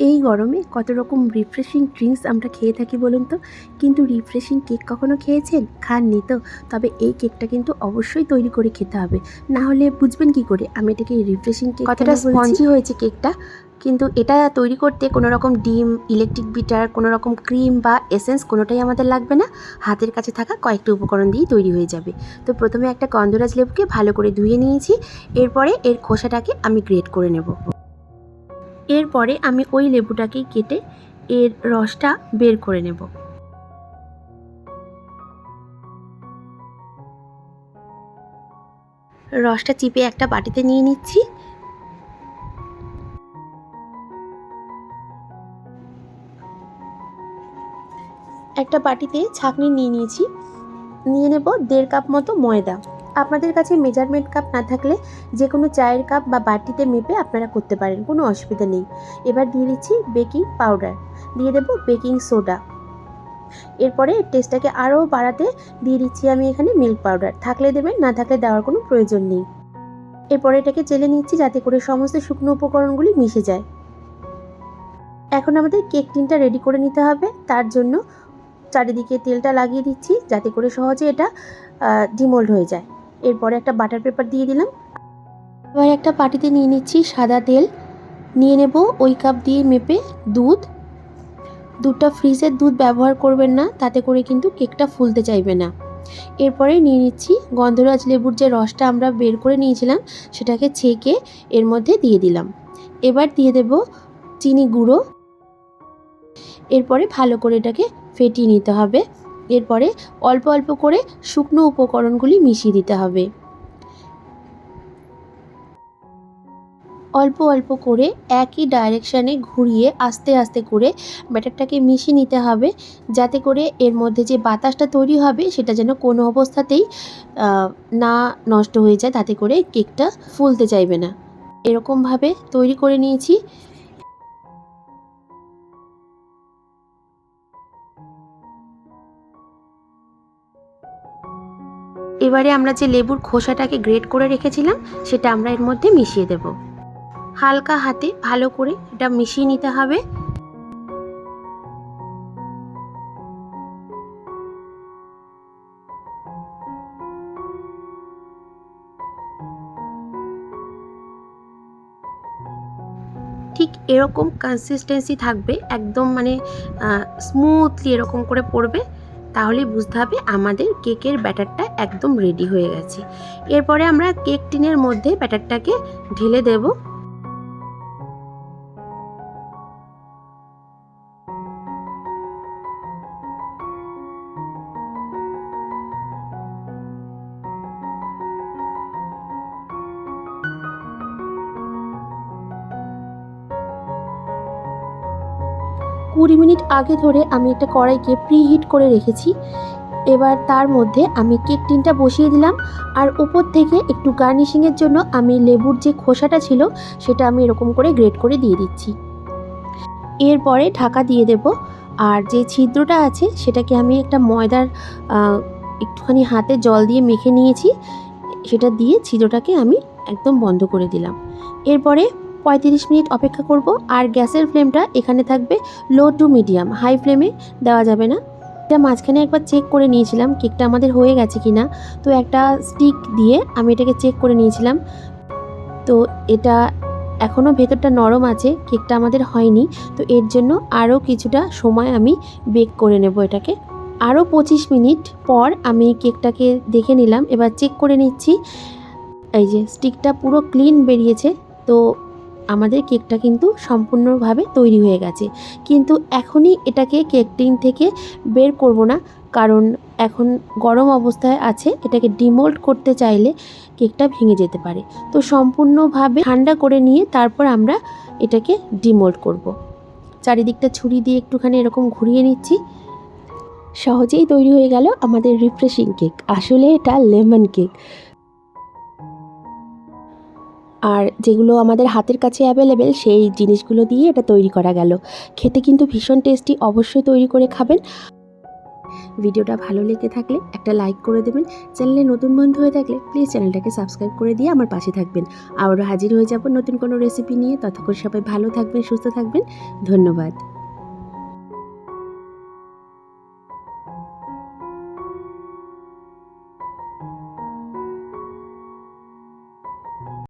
এই গরমে কত রকম রিফ্রেশিং ড্রিঙ্কস আমরা খেয়ে থাকি বলুন তো? কিন্তু রিফ্রেশিং কেক কখনো খেয়েছেন? খাননি তো। তবে এই কেকটা কিন্তু অবশ্যই তৈরি করে খেতে হবে। না হলে বুঝবেন কি করে? আমি এটাকে রিফ্রেশিং কেক কতটা স্পঞ্জি হয়েছে কেকটা কিন্তু এটা তৈরি করতে কোনো রকম ডিম ইলেকট্রিক বিটার কোনো রকম ক্রিম বা এসেন্স কোনোটাই আমাদের লাগবে না। হাতের কাছে থাকা কয়েকটা উপকরণ দিয়েই তৈরি হয়ে যাবে। তো প্রথমে একটা গন্ধরাজ লেবুকে ভালো করে ধুয়ে নিয়েছি। এরপরে এর খোসাটাকে আমি গ্রেট করে নেব। এরপরে আমি ওই লেবুটাকেই কেটে এর রসটা বের করে নেব। রসটা চিপে একটা বাটিতে নিয়ে নিচ্ছি। একটা বাটিতে ছাঁকনি নিয়ে নিয়েছি। নিয়ে নেব দেড় কাপ মতো ময়দা। আপনাদের কাছে মেজারমেন্ট কাপ না থাকলে যে কোনো চায়ের কাপ বা বাটিতে মেপে আপনারা করতে পারেন, কোনো অসুবিধা নেই। এবার দিয়ে দিচ্ছি বেকিং পাউডার দিয়ে দেবো বেকিং সোডা এরপরে টেস্টটাকে আরও বাড়াতে দিয়ে দিচ্ছি আমি এখানে মিল্ক পাউডার থাকলে দেবেন, না থাকলে দেওয়ার কোনো প্রয়োজন নেই। এরপরে এটাকে চেলে নিচ্ছি যাতে করে সমস্ত শুকনো উপকরণগুলি মিশে যায়। এখন আমাদের কেক টিনটা রেডি করে নিতে হবে, তার জন্য চারিদিকে তেলটা লাগিয়ে দিচ্ছি যাতে করে সহজে এটা ডিমোল্ড হয়ে যায়। এরপরে একটা বাটার পেপার দিয়ে দিলাম। এবার একটা পাটিতে নিয়ে নিচ্ছি সাদা তেল। নিয়ে নেব ওই কাপ দিয়ে মেপে দুধ। দুধটা ফ্রিজের দুধ ব্যবহার করবেন না, তাতে করে কিন্তু কেকটা ফুলতে চাইবে না। এরপরে নিয়ে নিচ্ছি গন্ধরাজ লেবুর যে রসটা আমরা বের করে নিয়েছিলাম, সেটাকে ছেঁকে এর মধ্যে দিয়ে দিলাম। এবার দিয়ে দেব চিনি গুঁড়ো। এরপরে ভালো করে এটাকে ফেটিয়ে নিতে হবে। এরপরে অল্প অল্প করে শুকনো উপকরণগুলি মিশিয়ে দিতে হবে। অল্প অল্প করে একই ডাইরেকশানে ঘুরিয়ে আস্তে আস্তে করে ব্যাটারটাকে মিশিয়ে নিতে হবে, যাতে করে এর মধ্যে যে বাতাসটা তৈরি হবে সেটা যেন কোনো অবস্থাতেই না নষ্ট হয়ে যায়, তাতে করে কেকটা ফুলতে চাইবে না। এরকমভাবে তৈরি করে নিয়েছি। এবারে আমরা যে লেবুর খোসাটাকে গ্রেট করে রেখেছিলাম, সেটা আমরা এর মধ্যে মিশিয়ে দেব। হালকা হাতে ভালো করে এটা মিশিয়ে নিতে হবে। ঠিক এরকম কনসিস্টেন্সি থাকবে, একদম মানে স্মুথলি এরকম করে পড়বে। তাহলেই বুঝতে হবে আমাদের কেকের ব্যাটারটা একদম রেডি হয়ে গেছে। এরপরে আমরা কেক টিনের মধ্যে ব্যাটারটাকে ঢেলে দেব। কুড়ি মিনিট আগে ধরে আমি একটা কড়াইকে প্রিহিট করে রেখেছি। এবার তার মধ্যে আমি কেক টিনটা বসিয়ে দিলাম আর উপর থেকে একটু গার্নিশিংয়ের জন্য আমি লেবুর যে খোসাটা ছিল সেটা আমি এরকম করে গ্রেট করে দিয়ে দিচ্ছি। এরপরে ঢাকা দিয়ে দেব আর যে ছিদ্রটা আছে সেটাকে আমি একটা ময়দার একটুখানি হাতে জল দিয়ে মেখে নিয়েছি। সেটা দিয়ে ছিদ্রটাকে আমি একদম বন্ধ করে দিলাম। এরপরে পঁয়ত্রিশ মিনিট অপেক্ষা করব আর গ্যাসের ফ্লেমটা এখানে থাকবে লো টু মিডিয়াম, হাই ফ্লেমে দেওয়া যাবে না। এটা মাঝখানে একবার চেক করে নিয়েছিলাম কেকটা আমাদের হয়ে গেছে কি না তো একটা স্টিক দিয়ে আমি এটাকে চেক করে নিয়েছিলাম। তো এটা এখনও ভেতরটা নরম আছে, কেকটা আমাদের হয়নি। তো এর জন্য আরও কিছুটা সময় আমি বেক করে নেব এটাকে। আরও পঁচিশ মিনিট পর আমি কেকটাকে দেখে নিলাম। এবার চেক করে নিচ্ছি। এই যে স্টিকটা পুরো ক্লিন বেরিয়েছে। তো আমাদের কেকটা কিন্তু সম্পূর্ণভাবে তৈরি হয়ে গেছে। কিন্তু এখনই এটাকে কেক টিন থেকে বের করব না, কারণ এখন গরম অবস্থায় আছে, এটাকে ডিমোল্ড করতে চাইলে কেকটা ভেঙে যেতে পারে। তো সম্পূর্ণভাবে ঠান্ডা করে নিয়ে তারপর আমরা এটাকে ডিমোল্ড করব। চারিদিকটা ছুরি দিয়ে একটুখানি এরকম ঘুরিয়ে নিচ্ছি। সহজেই তৈরি হয়ে গেল আমাদের রিফ্রেশিং কেক। আসলে এটা লেমন কেক আর যেগুলো আমাদের হাতের কাছে অ্যাভেলেবেল সেই জিনিসগুলো দিয়ে এটা তৈরি করা গেল। খেতে কিন্তু ভীষণ টেস্টি অবশ্যই তৈরি করে খাবেন। ভিডিওটা ভালো লেগে থাকলে একটা লাইক করে দেবেন। চ্যানেলে নতুন বন্ধু হয়ে থাকলে প্লিজ চ্যানেলটাকে সাবস্ক্রাইব করে দিয়ে আমার পাশে থাকবেন। আবারও হাজির হয়ে যাব নতুন কোনো রেসিপি নিয়ে। ততক্ষণ সবাই ভালো থাকবেন, সুস্থ থাকবেন। ধন্যবাদ।